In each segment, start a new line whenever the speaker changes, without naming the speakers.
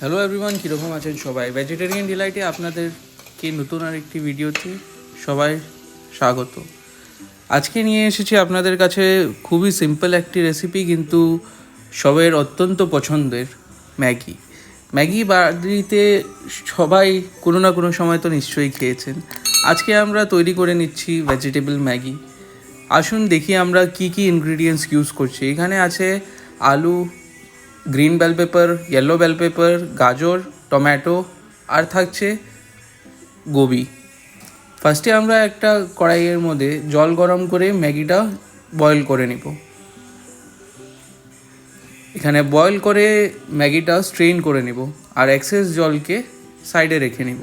Hello everyone কীরকম আছেন সবাই? ভেজিটেরিয়ান ডিলাইটে আপনাদেরকে নতুন আর একটি ভিডিওতে সবাই স্বাগত। আজকে নিয়ে এসেছি আপনাদের কাছে খুবই সিম্পল একটি রেসিপি কিন্তু সবের অত্যন্ত পছন্দের ম্যাগি। ম্যাগি বাড়িতে সবাই কোনো না কোনো সময় তো নিশ্চয়ই খেয়েছেন। আজকে আমরা তৈরি করে নিচ্ছি ভেজিটেবল ম্যাগি। আসুন দেখি আমরা কি কি ইনগ্রিডিয়েন্টস ইউজ করছি। এখানে আছে আলু green bell pepper yellow bell pepper গাজর টমেটো আর থাকছে গোবি ফার্স্টে আমরা একটা কড়াইয়ের মধ্যে জল গরম করে ম্যাগিটা বয়েল করে নিব। এখানে বয়েল করে ম্যাগিটা স্ট্রেন করে নিব আর এক্সেস জলকে সাইডে রেখে নিব।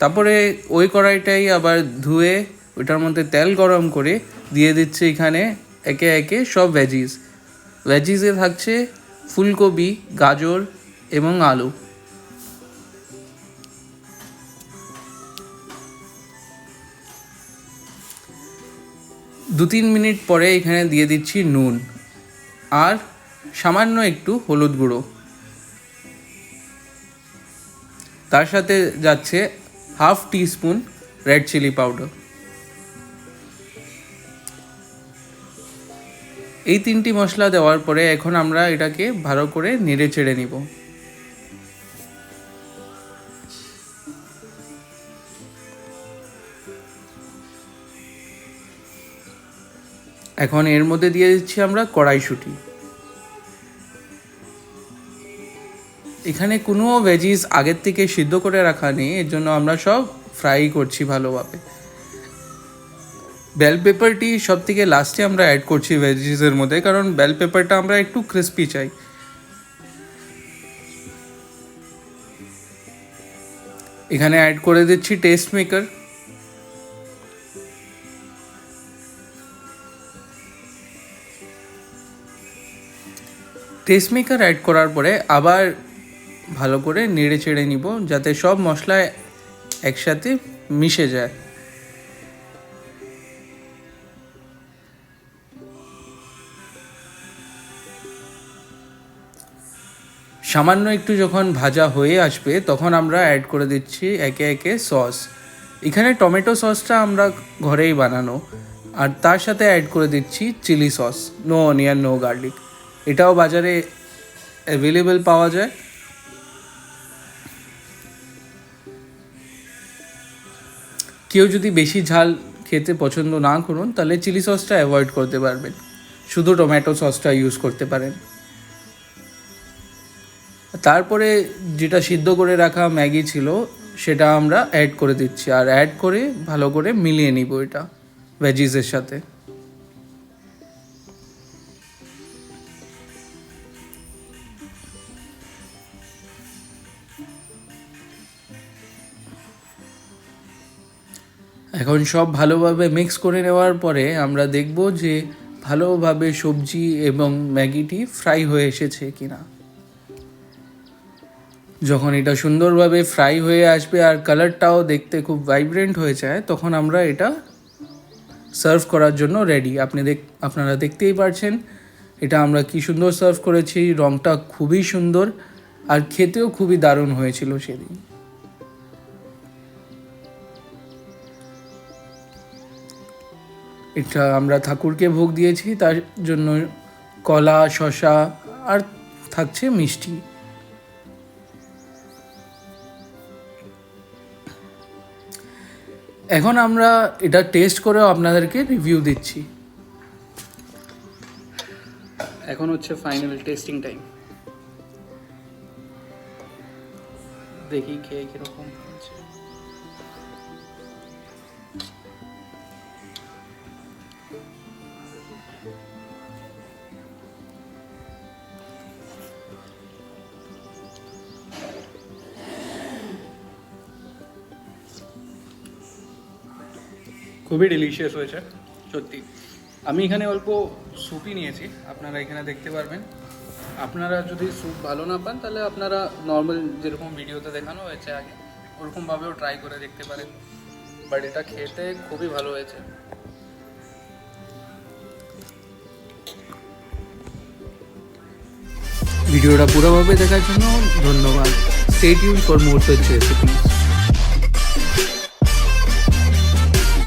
তারপরে ওই কড়াইটাই আবার ধুয়ে ওইটার মধ্যে তেল গরম করে দিয়ে দিচ্ছে এখানে একে একে সব ভেজিস ভেজিসে থাকছে ফুলকপি, গাজর এবং আলু। দু তিন মিনিট পরে এখানে দিয়ে দিচ্ছি নুন আর সামান্য একটু হলুদ গুঁড়ো। তার সাথে যাচ্ছে half teaspoon red chilli powder. এই তিনটি মশলা দেওয়ার পরে এখন আমরা এটাকে ভালো করে নেড়ে চেড়ে নিব। এখন এর মধ্যে দিয়ে দিচ্ছি আমরা কড়াইশুঁটি। এখানে কোনো ভেজিস আগের থেকে সিদ্ধ করে রাখা নেই, এর জন্য আমরা সব ফ্রাই করছি ভালোভাবে। বেল পেপারটি সব থেকে লাস্টে আমরা অ্যাড করছি ভেজিসের মধ্যে, কারণ বেল পেপারটা আমরা একটু ক্রিস্পি চাই। এখানে অ্যাড করে দিচ্ছি taste maker taste maker add করার পরে আবার ভালো করে নেড়ে চেড়ে নিব, যাতে সব মশলা একসাথে মিশে যায়। সামান্য একটু যখন ভাজা হয়ে আসবে, তখন আমরা অ্যাড করে দিচ্ছি একে একে সস এখানে টমেটো সসটা আমরা ঘরেই বানানো। আর তার সাথে অ্যাড করে দিচ্ছি chilli sauce no onion no garlic এটাও বাজারে অ্যাভেলেবেল পাওয়া যায়। কেউ যদি বেশি ঝাল খেতে পছন্দ না করুন, তাহলে চিলি সসটা অ্যাভয়েড করতে পারবেন। শুধু টমেটো সসটা ইউজ করতে পারেন। তারপরে যেটা সিদ্ধ করে রাখা ম্যাগি ছিল, সেটা আমরা অ্যাড করে দিচ্ছি। আর অ্যাড করে ভালো করে মিলিয়ে নিব এটা ভেজিসের সাথে। এখন সব ভালোভাবে মিক্স করে নেওয়ার পরে আমরা দেখব যে ভালোভাবে সবজি এবং ম্যাগিটি ফ্রাই হয়ে এসেছে কিনা। যখন এটা সুন্দরভাবে ফ্রাই হয়ে আসবে আর কালারটাও দেখতে খুব ভাইব্রেন্ট হয়ে যায়, তখন আমরা এটা সার্ভ করার জন্য রেডি আপনি দেখ, আপনারা দেখতেই পারছেন এটা আমরা কি সুন্দর সার্ভ করেছি, রংটা খুবই সুন্দর আর খেতেও খুবই দারুণ হয়েছিল সেদিন। এটা আমরা ঠাকুরকে ভোগ দিয়েছি, তার জন্য কলা শশা আর থাকছে মিষ্টি। এখন আমরা এটা টেস্ট করেও আপনাদেরকে রিভিউ দিচ্ছি। এখন হচ্ছে ফাইনাল টেস্টিং টাইম দেখি খেয়ে কীরকম হচ্ছে। খুবই ডেলিশিয়াস হয়েছে, সত্যি। আমি এখানে অল্প স্যুপই নিয়েছি, আপনারা এখানে দেখতে পারবেন। আপনারা যদি স্যুপ ভালো না পান, তাহলে আপনারা নর্মাল যেরকম ভিডিওতে দেখানো হয়েছে আগে, ওরকমভাবেও ট্রাই করে দেখতে পারেন। বাট এটা খেতে খুবই ভালো হয়েছে। ভিডিওটা পুরোভাবে দেখার জন্য ধন্যবাদ। State Yoon for